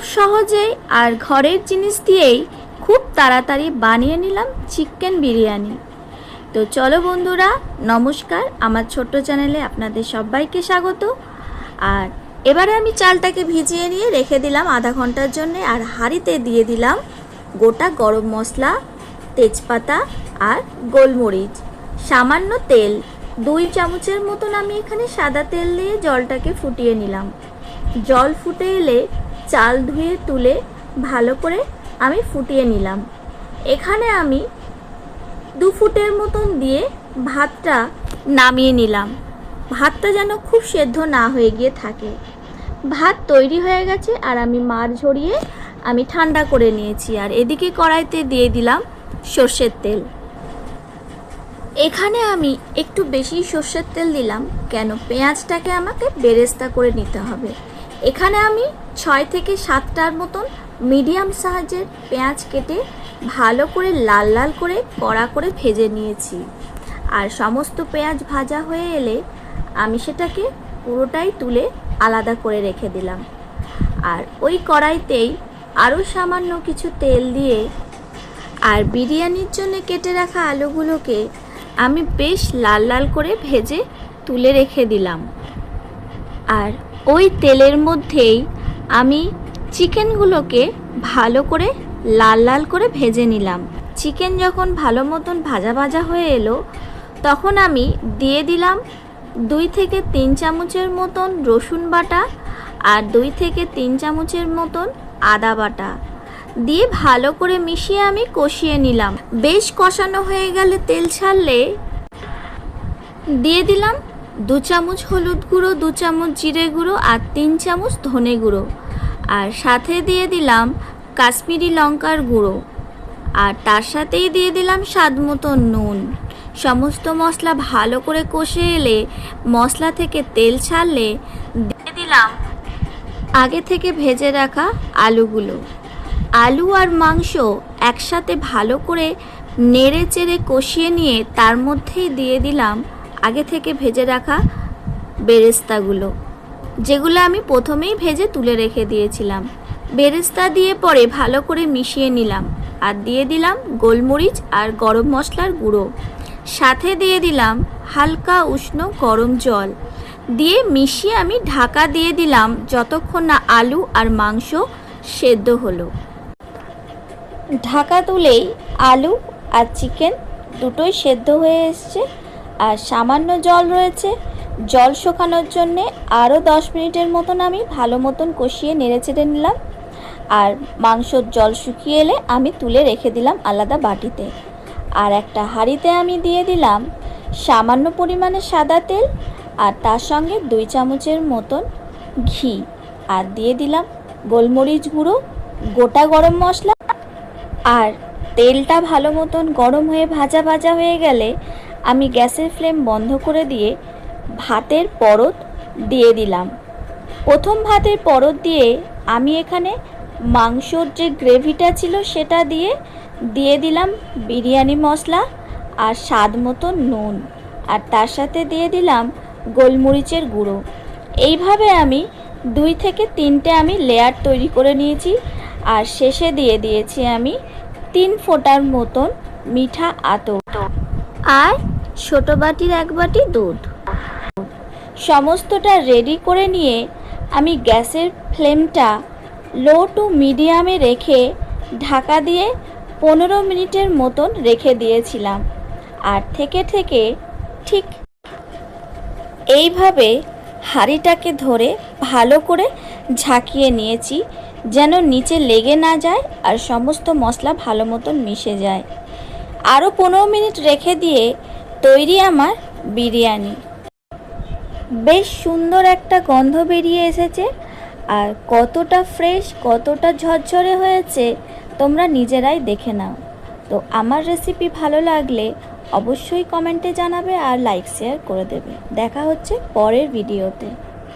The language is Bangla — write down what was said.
খুব সহজেই আর ঘরের জিনিস দিয়েই খুব তাড়াতাড়ি বানিয়ে নিলাম চিকেন বিরিয়ানি। তো চলো বন্ধুরা, নমস্কার। আমার ছোট্ট চ্যানেলে আপনাদের সবাইকে স্বাগত। আর এবারে আমি চালটাকে ভিজিয়ে নিয়ে রেখে দিলাম আধা ঘণ্টার জন্য আর হাঁড়িতে দিয়ে দিলাম গোটা গরম মশলা, তেজপাতা আর গোলমরিচ। সামান্য তেল, দুই চামচের মতন আমি এখানে সাদা তেল দিয়ে জলটাকে ফুটিয়ে নিলাম। জল ফুটে এলে চাল ধুয়ে তুলে ভালো করে আমি ফুটিয়ে নিলাম। এখানে আমি দু ফুটের মতন দিয়ে ভাতটা নামিয়ে নিলাম। ভাতটা যেন খুব সেদ্ধ না হয়ে গিয়ে থাকে। ভাত তৈরি হয়ে গেছে আর আমি মার ঝরিয়ে আমি ঠান্ডা করে নিয়েছি আর এদিকে কড়াইতে দিয়ে দিলাম সর্ষের তেল। এখানে আমি একটু বেশি সর্ষের তেল দিলাম কেন পেঁয়াজটাকে আমাকে বেরেস্তা করে নিতে হবে। এখানে আমি ছয় থেকে সাতটার মতন মিডিয়াম সাহায্যের পেঁয়াজ কেটে ভালো করে লাল লাল করে কড়া করে ভেজে নিয়েছি। আর সমস্ত পেঁয়াজ ভাজা হয়ে এলে আমি সেটাকে পুরোটাই তুলে আলাদা করে রেখে দিলাম। আর ওই কড়াইতেই আরও সামান্য কিছু তেল দিয়ে আর বিরিয়ানির জন্য কেটে রাখা আলুগুলোকে আমি বেশ লাল লাল করে ভেজে তুলে রেখে দিলাম। আর ওই তেলের মধ্যেই আমি চিকেনগুলোকে ভালো করে লাল লাল করে ভেজে নিলাম। চিকেন যখন ভালো মতন ভাজা ভাজা হয়ে এলো, তখন আমি দিয়ে দিলাম দুই থেকে তিন চামচের মতন রসুন বাটা আর দুই থেকে তিন চামচের মতন আদা বাটা। দিয়ে ভালো করে মিশিয়ে আমি কষিয়ে নিলাম। বেশ কষানো হয়ে গেলে তেল ছাড়লে দিয়ে দিলাম দু চামচ হলুদ গুঁড়ো, দু চামচ জিরে গুঁড়ো আর তিন চামচ ধনে গুঁড়ো। আর সাথে দিয়ে দিলাম কাশ্মীরি লঙ্কার গুঁড়ো। আর তার সাথেই দিয়ে দিলাম স্বাদ মতো নুন। সমস্ত মশলা ভালো করে কষে এলে, মশলা থেকে তেল ছাড়লে দিয়ে দিলাম আগে থেকে ভেজে রাখা আলুগুলো। আলু আর মাংস একসাথে ভালো করে নেড়ে চেড়ে কষিয়ে নিয়ে তার মধ্যেই দিয়ে দিলাম আগে থেকে ভেজে রাখা বেরেস্তাগুলো, যেগুলো আমি প্রথমেই ভেজে তুলে রেখে দিয়েছিলাম। বেরেস্তা দিয়ে পরে ভালো করে মিশিয়ে নিলাম আর দিয়ে দিলাম গোলমরিচ আর গরম মশলার গুঁড়ো। সাথে দিয়ে দিলাম হালকা উষ্ণ গরম জল। দিয়ে মিশিয়ে আমি ঢাকা দিয়ে দিলাম যতক্ষণ না আলু আর মাংস সেদ্ধ হলো। ঢাকা তুলেই আলু আর চিকেন দুটোই সেদ্ধ হয়ে এসছে। আর সামান্য জল রয়েছে। জল শুকানোর জন্যে আরও দশ মিনিটের মতন আমি ভালো মতন কষিয়ে নেড়ে চেড়ে নিলাম। আর মাংসর জল শুকিয়ে এলে আমি তুলে রেখে দিলাম আলাদা বাটিতে। আর একটা হাঁড়িতে আমি দিয়ে দিলাম সামান্য পরিমাণে সাদা তেল আর তার সঙ্গে দুই চামচের মতন ঘি। আর দিয়ে দিলাম গোলমরিচ গুঁড়ো, গোটা গরম মশলা। আর তেলটা ভালো মতন গরম হয়ে ভাজা ভাজা হয়ে গেলে আমি গ্যাসের ফ্লেম বন্ধ করে দিয়ে ভাতের পরত দিয়ে দিলাম। প্রথম ভাতের পরত দিয়ে আমি এখানে মাংসর যে গ্রেভিটা ছিল সেটা দিয়ে দিয়ে দিলাম বিরিয়ানি মশলা আর স্বাদ মতো নুন। আর তার সাথে দিয়ে দিলাম গোলমরিচের গুঁড়ো। এইভাবে আমি দুই থেকে তিনটে আমি লেয়ার তৈরি করে নিয়েছি আর শেষে দিয়ে দিয়েছি আমি তিন ফোঁটার মতন মিঠা আতর আর ছোট বাটির এক বাটি দুধ। সমস্তটা রেডি করে নিয়ে আমি গ্যাসের ফ্লেমটা লো টু মিডিয়ামে রেখে ঢাকা দিয়ে পনেরো মিনিটের মতন রেখে দিয়েছিলাম। আর থেকে থেকে ঠিক এইভাবে হাঁড়িটাকে ধরে ভালো করে ঝাঁকিয়ে নিয়েছি যেন নিচে লেগে না যায় আর সমস্ত মশলা ভালো মতন মিশে যায়। আরও পনেরো মিনিট রেখে দিয়ে তৈরি আমার বিরিয়ানি। বেশ সুন্দর একটা গন্ধ বেরিয়ে এসেছে আর কতটা ফ্রেশ কতটা ঝরঝরে হয়েছে তোমরা নিজেরাই দেখে নাও। তো আমার রেসিপি ভালো লাগলে অবশ্যই কমেন্টে জানাবে আর লাইক শেয়ার করে দেবে। দেখা হচ্ছে পরের ভিডিওতে